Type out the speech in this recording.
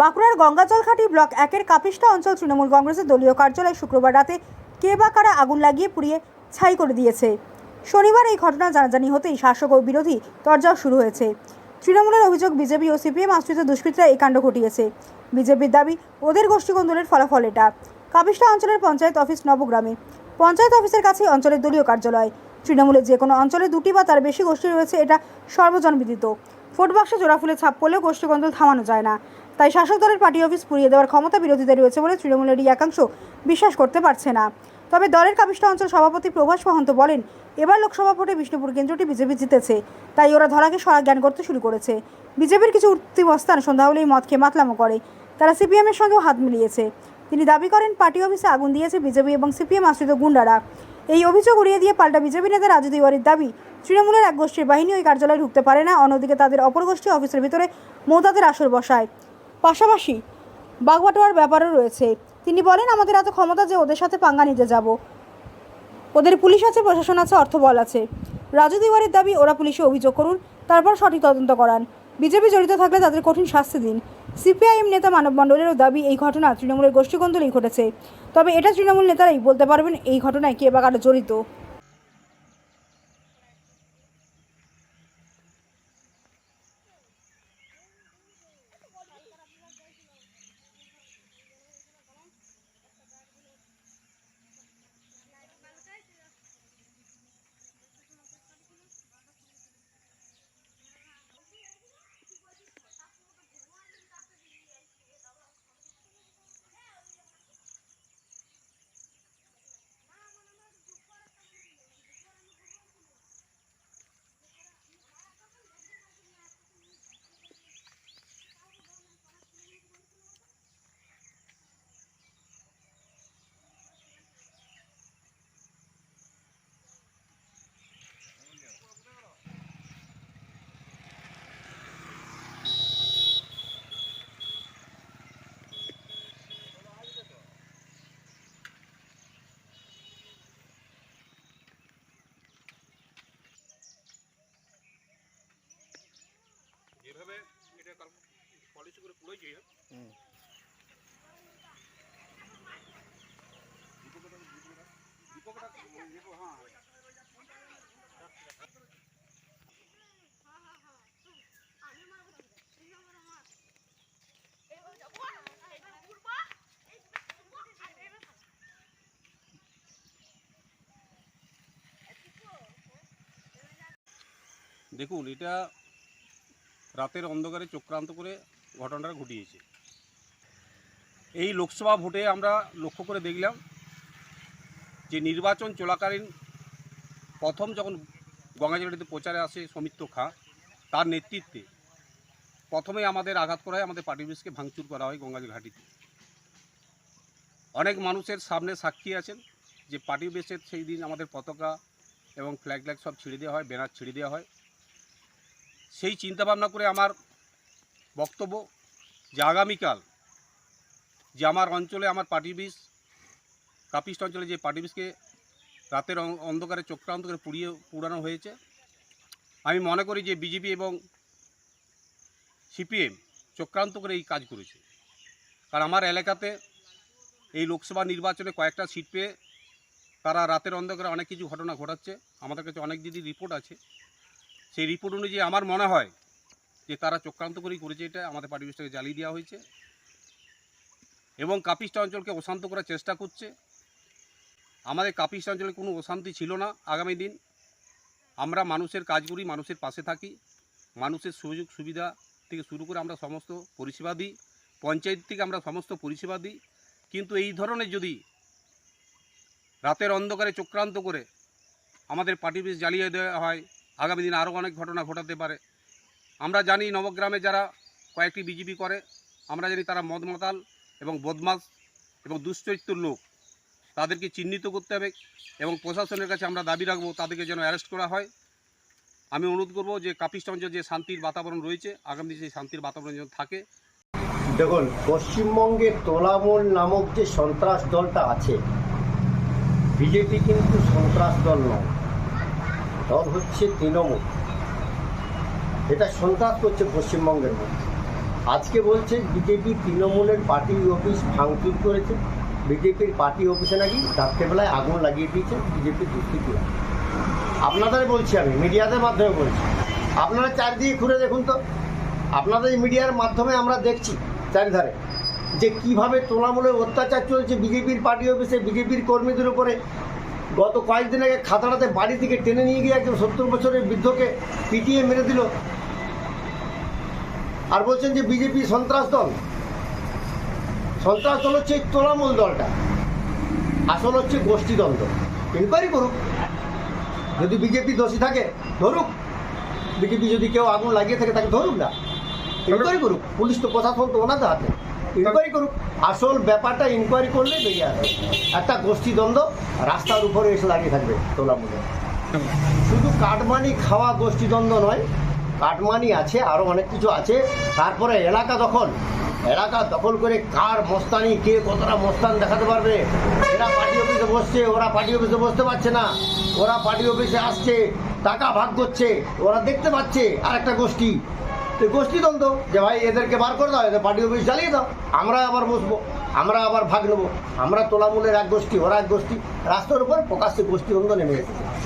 বাঁকুড়ার গঙ্গাজলঘাটি ব্লক একের কাপিস্টা অঞ্চল তৃণমূল কংগ্রেসের দলীয় কার্যালয় শুক্রবার রাতে কে বা কারা আগুন লাগিয়ে পুড়িয়ে ছাই করে দিয়েছে। শনিবার এই ঘটনা জানাজানি হতেই শাসক ও বিরোধী তরজাও শুরু হয়েছে। তৃণমূলের অভিযোগ বিজেপি ও সিপিএম আশ্রিত দুষ্কৃতীরা এই কাণ্ড ঘটিয়েছে। বিজেপির দাবি, ওদের গোষ্ঠীকন্দলের ফলাফল এটা। কাপিস্টা অঞ্চলের পঞ্চায়েত অফিস নবগ্রামে। পঞ্চায়েত অফিসের কাছেই অঞ্চলের দলীয় কার্যালয়। তৃণমূলের যে কোনো অঞ্চলে দুটি বা তার বেশি গোষ্ঠী রয়েছে, এটা সর্বজনবিদিত। ভোট বাক্সে জোড়া ফুলে ছাপ পড়লেও গোষ্ঠীকন্দল থামানো যায় না। তাই শাসক দলের পার্টি অফিস পুড়িয়ে দেওয়ার ক্ষমতা বিরোধীদের রয়েছে বলে তৃণমূলের একাংশ বিশ্বাস করতে পারছে না। তবে দলের কাপিষ্টা অঞ্চল সভাপতি প্রভাস মহন্ত বলেন, এবার লোকসভা ভোটে বিষ্ণুপুর কেন্দ্রটি বিজেপি জিতেছে, তাই ওরা ধরাকে সরা জ্ঞান করতে শুরু করেছে। বিজেপির কিছু উঠতি মস্তান সন্ধ্যা হলেই মদ খেয়ে মাতলামো করে। তারা সিপিএমের সঙ্গেও হাত মিলিয়েছে। তিনি দাবি করেন, পার্টি অফিসে আগুন দিয়েছে বিজেপি এবং সিপিএম আশ্রিত গুন্ডারা। এই অভিযোগ উড়িয়ে দিয়ে পাল্টা বিজেপি নেতা রাজু তিওয়ারির দাবি, তৃণমূলের এক গোষ্ঠীর বাহিনী ওই কার্যালয়ে ঢুকতে পারে না, অন্যদিকে তাদের অপর গোষ্ঠী অফিসের ভিতরে মৌতাদের আসর বসায়। পাশাপাশি বাগবাটোয়ার ব্যাপারও রয়েছে। তিনি বলেন, আমাদের এত ক্ষমতা যে ওদের সাথে পাঙ্গা নিতে যাব। ওদের পুলিশ আছে, প্রশাসন আছে অর্থবল আছে। রাজু তিওয়ারির দাবি, ওরা পুলিশে অভিযোগ করুন, তারপর সঠিক তদন্ত করান। বিজেপি জড়িত থাকলে তাদের কঠিন শাস্তি দিন। সিপিআইএম নেতা মানব মণ্ডলেরও দাবি, এই ঘটনা তৃণমূলের গোষ্ঠীকন্দলেই ঘটেছে। তবে এটা তৃণমূল নেতারাই বলতে পারবেন, এই ঘটনায় কে বা কারা জড়িত? দীপক হ্যাঁ দেখুন এটা রাতের অন্ধকারে চক্রান্ত করে ঘটনাটা ঘটিয়েছে। এই লোকসভা ভোটে আমরা লক্ষ্য করে দেখলাম যে নির্বাচন চলাকালীন প্রথম যখন গঙ্গাজড়িতে প্রচারে আসে সৌমিত্র খা, তার নেতৃত্বে প্রথমেই আমাদের আঘাত করা হয়, আমাদের পার্টি অফিসকে ভাঙচুর করা হয় গঙ্গাজল ঘাটিতে। অনেক মানুষের সামনে সাক্ষী আছেন যে পার্টি অফিসের সেই দিন আমাদের পতাকা এবং ফ্ল্যাগ ফ্ল্যাগ সব ছিঁড়ে দেওয়া হয়, ব্যানার ছিঁড়ে দেওয়া হয়। সেই চিন্তাভাবনা করে আমার বক্তব্য যে আগামীকাল যে আমার অঞ্চলে আমার পার্টি বিষ কাপিস্ট অঞ্চলে যে পার্টি বিষকে রাতের অন্ধকারে চক্রান্ত করে পুড়িয়ে পুরানো হয়েছে। আমি মনে করি যে বিজেপি এবং সিপিএম চক্রান্ত করে এই কাজ করেছে। কারণ আমার এলাকাতে এই লোকসভা নির্বাচনে কয়েকটা সিট পেয়ে তারা রাতের অন্ধকারে অনেক কিছু ঘটনা ঘটাচ্ছে। আমাদের কাছে অনেক দিদি রিপোর্ট আছে। সেই রিপোর্ট অনুযায়ী আমার মনে হয় যে তারা চক্রান্ত করেই করেছে এটা আমাদের পার্টি অফিসটাকে জ্বালিয়ে দেওয়া হয়েছে। এবং কাপিস্টা অঞ্চলকে অশান্ত করার চেষ্টা করছে। আমাদের কাপিস্টা অঞ্চলে কোনো অশান্তি ছিল না আগামী দিন। আমরা মানুষের কাজ করি, মানুষের পাশে থাকি, মানুষের সুযোগ সুবিধা থেকে শুরু করে আমরা সমস্ত পরিষেবা দিই, পঞ্চায়েত থেকে আমরা সমস্ত পরিষেবা দিই। কিন্তু এই ধরনের যদি রাতের অন্ধকারে চক্রান্ত করে আমাদের পার্টি অফিস জ্বালিয়ে দেওয়া হয়, আগামী দিনে আরও অনেক ঘটনা ঘটাতে পারে। আমরা জানি নবগ্রামে যারা কয়েকটি বিজেপি করে, আমরা জানি তারা মদ মাতাল এবং বদমাস এবং দুশ্চরিত্র লোক। তাদেরকে চিহ্নিত করতে হবে এবং প্রশাসনের কাছে আমরা দাবি রাখব, তাদেরকে যেন অ্যারেস্ট করা হয়। আমি অনুরোধ করব যে কাপিস্টঞ্জ যে শান্তির বাতাবরণ রয়েছে, আগামী দিনে সেই শান্তির বাতাবরণ যেন থাকে। দেখুন, পশ্চিমবঙ্গে তোলামূল নামক যে সন্ত্রাস দলটা আছে, বিজেপি কিন্তু সন্ত্রাস দল নয়। দল হচ্ছে তৃণমূল। এটা সন্ত্রাস করছে পশ্চিমবঙ্গের মধ্যে। আজকে বলছে বিজেপি তৃণমূলের পার্টি অফিস ভাঙচুর করেছে। বিজেপির পার্টি অফিসে নাকি রাত্রেবেলায় আগুন লাগিয়ে দিয়েছে বিজেপির দুষ্কৃতীরা আপনাদের বলছি আমি, মিডিয়াদের মাধ্যমে বলছি। আপনারা চারদিকে ঘুরে দেখুন তো। আপনাদের মিডিয়ার মাধ্যমে আমরা দেখছি চারিধারে যে কীভাবে তোলামূলের অত্যাচার চলছে বিজেপির পার্টি অফিসে। বিজেপির কর্মীদের উপরে গত কয়েকদিন আগে খাতাড়াতে বাড়ি থেকে টেনে নিয়ে গিয়ে একজন সত্তর বছরের বৃদ্ধকে পিটিয়ে মেরে দিল। আর বলছেন যে বিজেপি সন্ত্রাস দল। সন্ত্রাস দল হচ্ছে এই তোলামূল দলটা। আসল হচ্ছে গোষ্ঠীদ্বন্দ্ব ইনকোয়ারি করুক। যদি বিজেপি দোষী থাকে, ধরুক। বিজেপি যদি কেউ আগুন লাগিয়ে থাকে, তাকে ধরুক না। ইনকোয়ারি করুক। পুলিশ তো প্রশাসন তো ওনাদের হাতে। ইনকোয়ারি করুক। আসল ব্যাপারটা ইনকোয়ারি করলে বেরিয়ে আসবে। একটা গোষ্ঠীদ্বন্দ্ব রাস্তার উপরে এসে লাগিয়ে থাকবে তোলামূলে শুধু কাটমানি খাওয়া গোষ্ঠীদ্বন্দ্ব নয় কাটমানি আছে আরও অনেক কিছু আছে। তারপরে এলাকা দখল। এলাকা দখল করে কার মস্তানি, কে কতটা মস্তান দেখাতে পারবে? এরা পার্টি অফিসে বসছে, ওরা পার্টি অফিসে বসতে পারছে না। ওরা পার্টি অফিসে আসছে, টাকা ভাগ করছে, ওরা দেখতে পাচ্ছে আর একটা গোষ্ঠী। তো গোষ্ঠীদ্বন্দ্ব, যে ভাই এদেরকে বার করে দাও, এদের পার্টি অফিস চালিয়ে দাও, আমরা আবার বসবো, আমরা আবার ভাগ নেব। আমরা তোলামূলের এক গোষ্ঠী, ওরা এক গোষ্ঠী। রাস্তার উপর প্রকাশ্যে গোষ্ঠীদ্বন্দ্ব নেমে এসেছে।